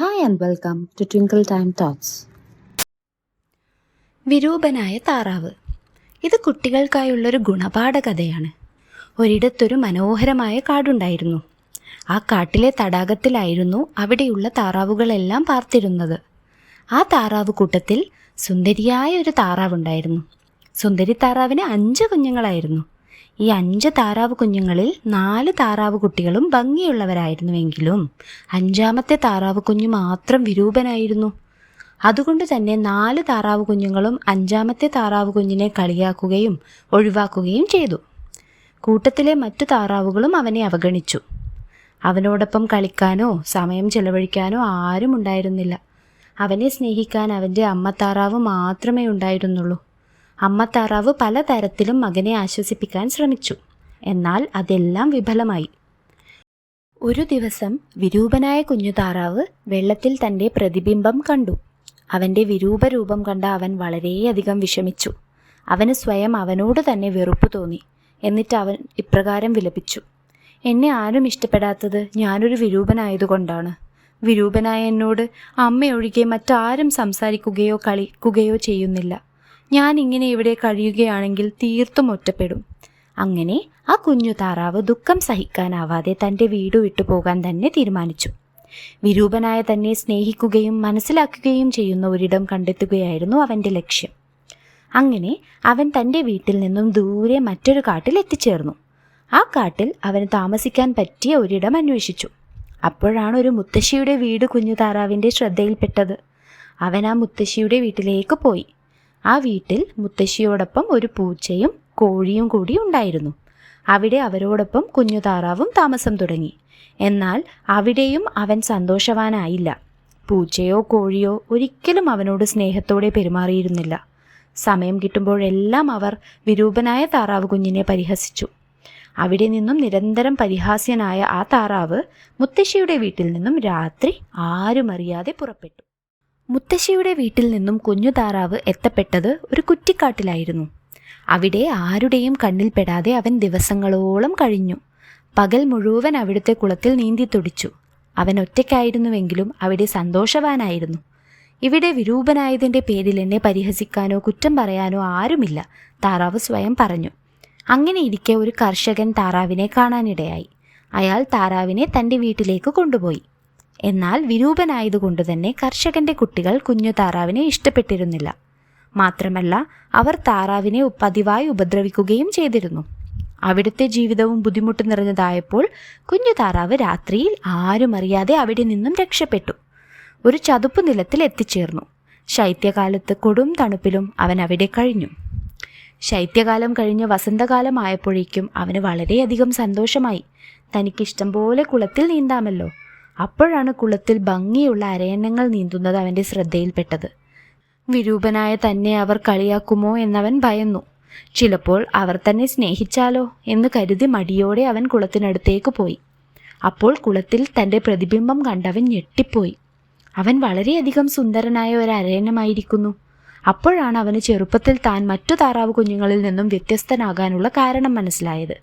Hi and welcome to twinkle time thoughts വിരൂപനായ താറാവ്. ഇത് കുട്ടികൾക്കായുള്ളൊരു ഗുണപാഠ കഥയാണ് ഒരിടത്തൊരു മനോഹരമായ കാടുണ്ടായിരുന്നു. ആ കാട്ടിലെ തടാകത്തിലായിരുന്നു അവിടെയുള്ള താറാവുകളെല്ലാം പാർത്തിരുന്നത്. ആ താറാവ് കൂട്ടത്തിൽ സുന്ദരിയായ ഒരു താറാവുണ്ടായിരുന്നു. സുന്ദരി താറാവിന് അഞ്ച് കുഞ്ഞുങ്ങളായിരുന്നു. ഈ അഞ്ച് താറാവ് കുഞ്ഞുങ്ങളിൽ നാല് താറാവ് കുട്ടികളും ഭംഗിയുള്ളവരായിരുന്നുവെങ്കിലും അഞ്ചാമത്തെ താറാവ് കുഞ്ഞു മാത്രം വിരൂപനായിരുന്നു. അതുകൊണ്ട് തന്നെ നാല് താറാവ് കുഞ്ഞുങ്ങളും അഞ്ചാമത്തെ താറാവ് കുഞ്ഞിനെ കളിയാക്കുകയും ഒഴിവാക്കുകയും ചെയ്തു. കൂട്ടത്തിലെ മറ്റു താറാവുകളും അവനെ അവഗണിച്ചു. അവനോടൊപ്പം കളിക്കാനോ സമയം ചെലവഴിക്കാനോ ആരും ഉണ്ടായിരുന്നില്ല അവനെ സ്നേഹിക്കാൻ അവന്റെ അമ്മ താറാവ് മാത്രമേ ഉണ്ടായിരുന്നുള്ളൂ. അമ്മ താറാവ് പലതരത്തിലും മകനെ ആശ്വസിപ്പിക്കാൻ ശ്രമിച്ചു. എന്നാൽ അതെല്ലാം വിഫലമായി. ഒരു ദിവസം വിരൂപനായ കുഞ്ഞു താറാവ് വെള്ളത്തിൽ തന്റെ പ്രതിബിംബം കണ്ടു. അവന്റെ വിരൂപരൂപം കണ്ട അവൻ വളരെയധികം വിഷമിച്ചു. അവന് സ്വയം അവനോട് തന്നെ വെറുപ്പ് തോന്നി. എന്നിട്ട് അവൻ ഇപ്രകാരം വിലപിച്ചു. എന്നെ ആരും ഇഷ്ടപ്പെടാത്തത് ഞാനൊരു വിരൂപനായതുകൊണ്ടാണ്. വിരൂപനായ എന്നോട് അമ്മയൊഴികെ മറ്റാരും സംസാരിക്കുകയോ കളിക്കുകയോ ചെയ്യുന്നില്ല. ഞാൻ ഇങ്ങനെ ഇവിടെ കഴിയുകയാണെങ്കിൽ തീർത്തും ഒറ്റപ്പെടും. അങ്ങനെ ആ കുഞ്ഞു താറാവ് ദുഃഖം സഹിക്കാനാവാതെ തന്റെ വീട് വിട്ടു പോകാൻ തന്നെ തീരുമാനിച്ചു. വിരൂപനായ തന്നെ സ്നേഹിക്കുകയും മനസ്സിലാക്കുകയും ചെയ്യുന്ന ഒരിടം കണ്ടെത്തുകയായിരുന്നു അവന്റെ ലക്ഷ്യം. അങ്ങനെ അവൻ തന്റെ വീട്ടിൽ നിന്നും ദൂരെ മറ്റൊരു കാട്ടിൽ എത്തിച്ചേർന്നു. ആ കാട്ടിൽ അവന് താമസിക്കാൻ പറ്റിയ ഒരിടം അന്വേഷിച്ചു. അപ്പോഴാണ് ഒരു മുത്തശ്ശിയുടെ വീട് കുഞ്ഞു താറാവിന്റെ ശ്രദ്ധയിൽപ്പെട്ടത്. അവൻ ആ മുത്തശ്ശിയുടെ വീട്ടിലേക്ക് പോയി. ആ വീട്ടിൽ മുത്തശ്ശിയോടൊപ്പം ഒരു പൂച്ചയും കോഴിയും കൂടി ഉണ്ടായിരുന്നു. അവിടെ അവരോടൊപ്പം കുഞ്ഞു താറാവും താമസം തുടങ്ങി. എന്നാൽ അവിടെയും അവൻ സന്തോഷവാനായില്ല. പൂച്ചയോ കോഴിയോ ഒരിക്കലും അവനോട് സ്നേഹത്തോടെ പെരുമാറിയിരുന്നില്ല. സമയം കിട്ടുമ്പോഴെല്ലാം അവർ വിരൂപനായ താറാവ് കുഞ്ഞിനെ പരിഹസിച്ചു. അവിടെ നിന്നും നിരന്തരം പരിഹാസ്യനായ ആ താറാവ് മുത്തശ്ശിയുടെ വീട്ടിൽ നിന്നും രാത്രി ആരുമറിയാതെ പുറപ്പെട്ടു. മുത്തശ്ശിയുടെ വീട്ടിൽ നിന്നും കുഞ്ഞു താറാവ് എത്തപ്പെട്ടത് ഒരു കുറ്റിക്കാട്ടിലായിരുന്നു. അവിടെ ആരുടെയും കണ്ണിൽപ്പെടാതെ അവൻ ദിവസങ്ങളോളം കഴിഞ്ഞു. പകൽ മുഴുവൻ അവിടുത്തെ കുളത്തിൽ നീന്തി തുടിച്ചു. അവൻ ഒറ്റയ്ക്കായിരുന്നുവെങ്കിലും അവിടെ സന്തോഷവാനായിരുന്നു. ഇവിടെ വിരൂപനായതിന്റെ പേരിൽ എന്നെ പരിഹസിക്കാനോ കുറ്റം പറയാനോ ആരുമില്ല താറാവ് സ്വയം പറഞ്ഞു. അങ്ങനെ ഇരിക്കെ ഒരു കർഷകൻ താറാവിനെ കാണാനിടയായി. അയാൾ താറാവിനെ തന്റെ വീട്ടിലേക്ക് കൊണ്ടുപോയി. എന്നാൽ വിരൂപനായതുകൊണ്ട് തന്നെ കർഷകന്റെ കുട്ടികൾ കുഞ്ഞു താറാവിനെ ഇഷ്ടപ്പെട്ടിരുന്നില്ല. മാത്രമല്ല അവർ താറാവിനെ പതിവായി ഉപദ്രവിക്കുകയും ചെയ്തിരുന്നു. അവിടുത്തെ ജീവിതവും ബുദ്ധിമുട്ട് നിറഞ്ഞതായപ്പോൾ കുഞ്ഞു താറാവ് രാത്രിയിൽ ആരും അറിയാതെ അവിടെ നിന്നും രക്ഷപ്പെട്ടു. ഒരു ചതുപ്പ് നിലത്തിൽ എത്തിച്ചേർന്നു. ശൈത്യകാലത്ത് കൊടും തണുപ്പിലും അവൻ അവിടെ കഴിഞ്ഞു. ശൈത്യകാലം കഴിഞ്ഞ് വസന്തകാലമായപ്പോഴേക്കും അവന് വളരെയധികം സന്തോഷമായി. തനിക്കിഷ്ടം പോലെ കുളത്തിൽ നീന്താമല്ലോ. അപ്പോഴാണ് കുളത്തിൽ ഭംഗിയുള്ള അരയന്നങ്ങൾ നീന്തുന്നത് അവന്റെ ശ്രദ്ധയിൽപ്പെട്ടത്. വിരൂപനായ തന്നെ അവർ കളിയാക്കുമോ എന്നവൻ ഭയന്നു. ചിലപ്പോൾ അവർ തന്നെ സ്നേഹിച്ചാലോ എന്ന് കരുതി മടിയോടെ അവൻ കുളത്തിനടുത്തേക്ക് പോയി. അപ്പോൾ കുളത്തിൽ തന്റെ പ്രതിബിംബം കണ്ടവൻ ഞെട്ടിപ്പോയി. അവൻ വളരെയധികം സുന്ദരനായ ഒരു അരയന്നമായിരിക്കുന്നു അപ്പോഴാണ് അവന് ചെറുപ്പത്തിൽ താൻ മറ്റു താറാവ് കുഞ്ഞുങ്ങളിൽ നിന്നും വ്യത്യസ്തനാകാനുള്ള കാരണം മനസ്സിലായത്.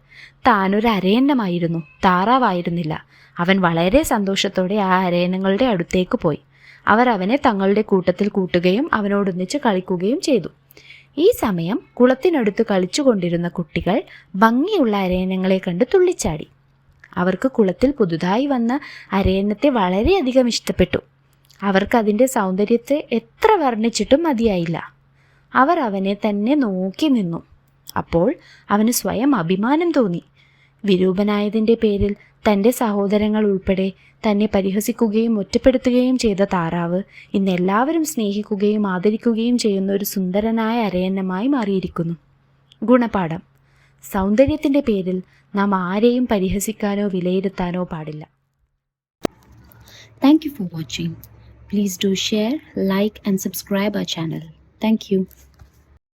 താൻ ഒരു അരയന്നമായിരുന്നു. താറാവായിരുന്നില്ല. അവൻ വളരെ സന്തോഷത്തോടെ ആ അരയനങ്ങളുടെ അടുത്തേക്ക് പോയി. അവർ അവനെ തങ്ങളുടെ കൂട്ടത്തിൽ കൂട്ടുകയും അവനോടൊന്നിച്ച് കളിക്കുകയും ചെയ്തു. ഈ സമയം കുളത്തിനടുത്ത് കളിച്ചുകൊണ്ടിരുന്ന കുട്ടികൾ ഭംഗിയുള്ള അരയനങ്ങളെ കണ്ട് തുള്ളിച്ചാടി. അവർക്ക് കുളത്തിൽ പുതുതായി വന്ന അരയന്നത്തെ വളരെയധികം ഇഷ്ടപ്പെട്ടു. അവർക്ക് അതിന്റെ സൗന്ദര്യത്തെ എത്ര വർണിച്ചിട്ടും മതിയായില്ല. അവർ അവനെ തന്നെ നോക്കി നിന്നു. അപ്പോൾ അവന് സ്വയം അഭിമാനം തോന്നി. വിരൂപനായതിന്റെ പേരിൽ തന്റെ സഹോദരങ്ങൾ ഉൾപ്പെടെ തന്നെ പരിഹസിക്കുകയും ഒറ്റപ്പെടുത്തുകയും ചെയ്ത താറാവ് ഇന്ന് എല്ലാവരും സ്നേഹിക്കുകയും ആദരിക്കുകയും ചെയ്യുന്ന ഒരു സുന്ദരനായ അരയന്നമായി മാറിയിരിക്കുന്നു. ഗുണപാഠം. സൗന്ദര്യത്തിന്റെ പേരിൽ നാം ആരെയും പരിഹസിക്കാനോ വിലയിരുത്താനോ പാടില്ല. Thank you for watching. Please do share, like, and subscribe our channel. Thank you.